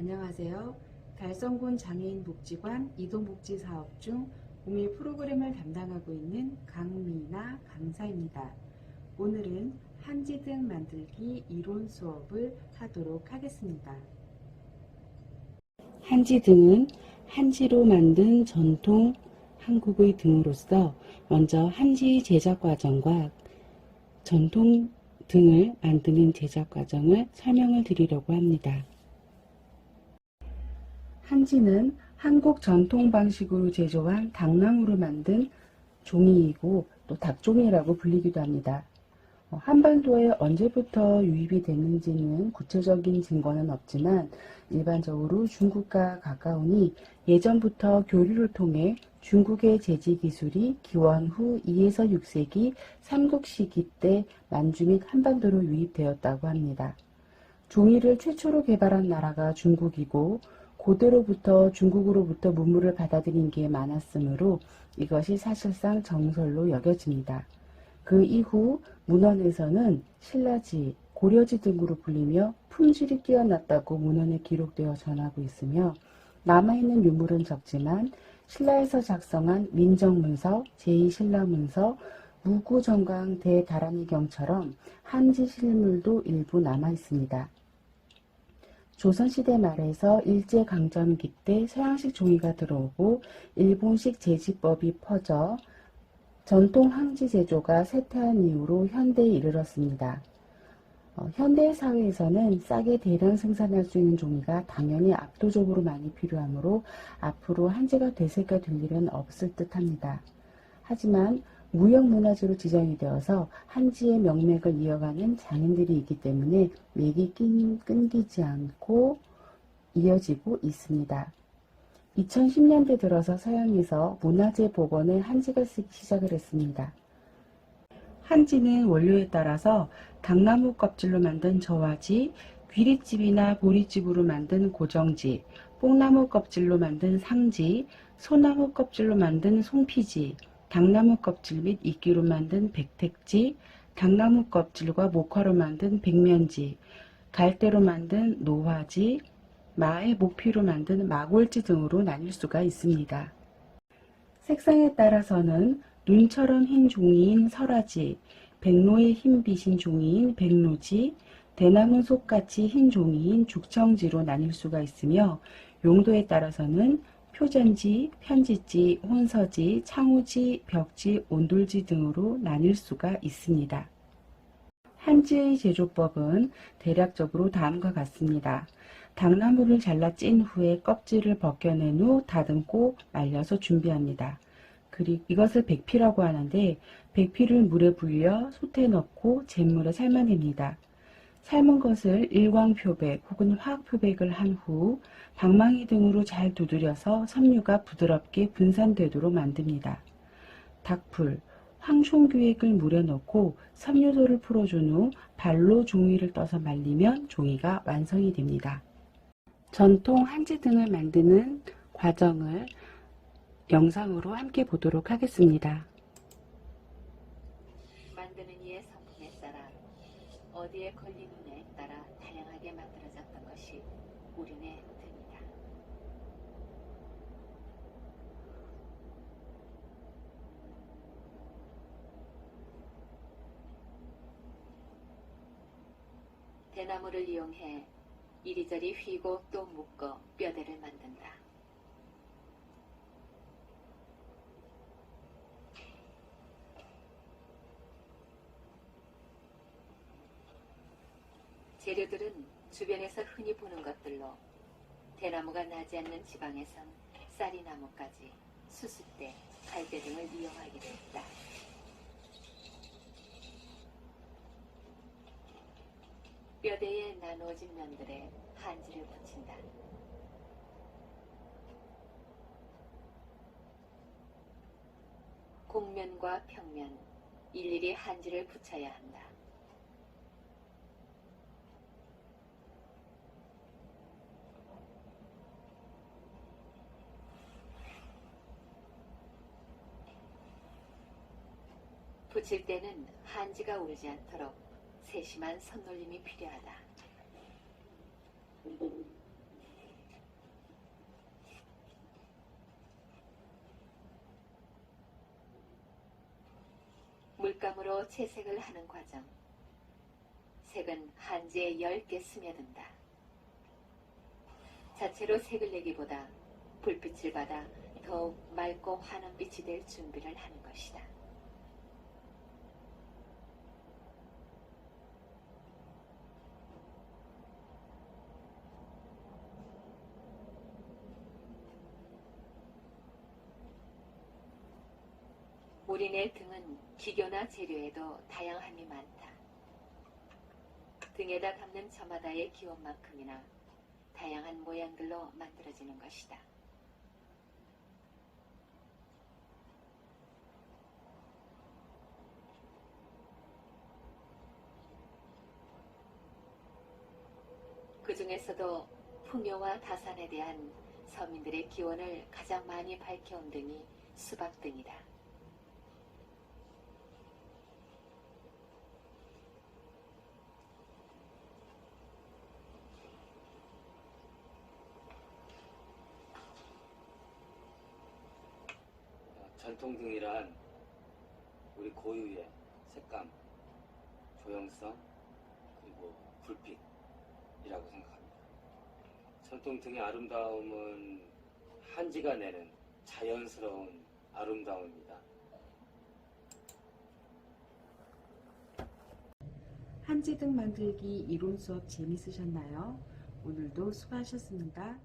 안녕하세요. 달성군 장애인 복지관 이동복지 사업 중 공익 프로그램을 담당하고 있는 강미나 강사입니다. 오늘은 한지등 만들기 이론 수업을 하도록 하겠습니다. 한지등은 한지로 만든 전통 한국의 등으로서 먼저 한지 제작 과정과 전통 등을 만드는 제작 과정을 설명을 드리려고 합니다. 한지는 한국 전통 방식으로 제조한 당나무로 만든 종이이고 또 닭종이라고 불리기도 합니다. 어, 한반도에 언제부터 유입이 됐는지는 구체적인 증거는 없지만 일반적으로 중국과 가까우니 예전부터 교류를 통해 중국의 제지 기술이 기원 후 2에서 6세기 삼국 시기 때 만주 및 한반도로 유입되었다고 합니다. 종이를 최초로 개발한 나라가 중국이고 고대로부터 중국으로부터 문물을 받아들인 게 많았으므로 이것이 사실상 정설로 여겨집니다. 그 이후 문헌에서는 신라지, 고려지 등으로 불리며 품질이 뛰어났다고 문헌에 기록되어 전하고 있으며 남아있는 유물은 적지만 신라에서 작성한 민정문서, 제2신라문서, 무구정강 대다란이경처럼 한지 실물도 일부 남아있습니다. 조선시대 말에서 일제강점기 때 서양식 종이가 들어오고 일본식 제지법이 퍼져 전통 항지 제조가 쇠퇴한 이후로 현대에 이르렀습니다. 어, 현대 사회에서는 싸게 대량 생산할 수 있는 종이가 당연히 압도적으로 많이 필요하므로 앞으로 한지가 대세가 될 일은 없을 듯 합니다. 하지만 무형문화재로 지정이 되어서 한지의 명맥을 이어가는 장인들이 있기 때문에 맥이 낀- 끊기지 않고 이어지고 있습니다. 2010년대 들어서 서양에서 문화재 복원을 한지가 쓰기 시작을 했습니다. 한지는 원료에 따라서 당나무 껍질로 만든 저화지, 귀릿집이나 보리집으로 만든 고정지, 뽕나무 껍질로 만든 상지, 소나무 껍질로 만든 송피지, 당나무 껍질 및 이끼로 만든 백택지, 당나무 껍질과 목화로 만든 백면지, 갈대로 만든 노화지, 마의 목피로 만든 마골지 등으로 나뉠 수가 있습니다. 색상에 따라서는 눈처럼 흰 종이인 설화지, 백로의 흰 빛인 종이인 백로지, 대나무 속같이 흰 종이인 죽청지로 나뉠 수가 있으며 용도에 따라서는 표전지, 편지지, 혼서지, 창호지, 벽지, 온돌지 등으로 나뉠 수가 있습니다. 한지의 제조법은 대략적으로 다음과 같습니다. 당나무를 잘라 찐 후에 껍질을 벗겨낸 후 다듬고 말려서 준비합니다. 그리고 이것을 백피라고 하는데 백피를 물에 불려 솥에 넣고 잿물에 삶아냅니다. 삶은 것을 일광표백 혹은 화학표백을 한 후 방망이 등으로 잘 두드려서 섬유가 부드럽게 분산되도록 만듭니다. 닭풀, 황송규액을 물에 넣고 섬유소를 풀어준 후 발로 종이를 떠서 말리면 종이가 완성이 됩니다. 전통 한지 등을 만드는 과정을 영상으로 함께 보도록 하겠습니다. 만드는 이의 성품에 따라 어디에 걸리느냐에 따라 다양하게 만들어졌던 것이 우리네 등이다. 대나무를 이용해 이리저리 휘고 또 묶어 뼈대를 만든다. 재료들은 주변에서 흔히 보는 것들로 대나무가 나지 않는 지방에선 쌀이나무까지 수수대, 갈대 등을 이용하기도 했다. 뼈대에 나누어진 면들에 한지를 붙인다. 곡면과 평면, 일일이 한지를 붙여야 한다. 붙일 때는 한지가 오르지 않도록 세심한 선놀림이 필요하다. 물감으로 채색을 하는 과정. 색은 한지에 10개 스며든다. 자체로 색을 내기보다 불빛을 받아 더욱 맑고 환한 빛이 될 준비를 하는 것이다. 우리네 등은 기교나 재료에도 다양함이 많다. 등에다 감는 저마다의 기원만큼이나 다양한 모양들로 만들어지는 것이다. 그 중에서도 풍요와 다산에 대한 서민들의 기원을 가장 많이 밝혀온 등이 수박 등이다. 어, 전통등이란 우리 고유의 색감, 조형성, 그리고 불빛이라고 생각합니다. 전통등의 아름다움은 한지가 내는 자연스러운 아름다움입니다. 한지등 만들기 이론 수업 재밌으셨나요? 오늘도 수고하셨습니다.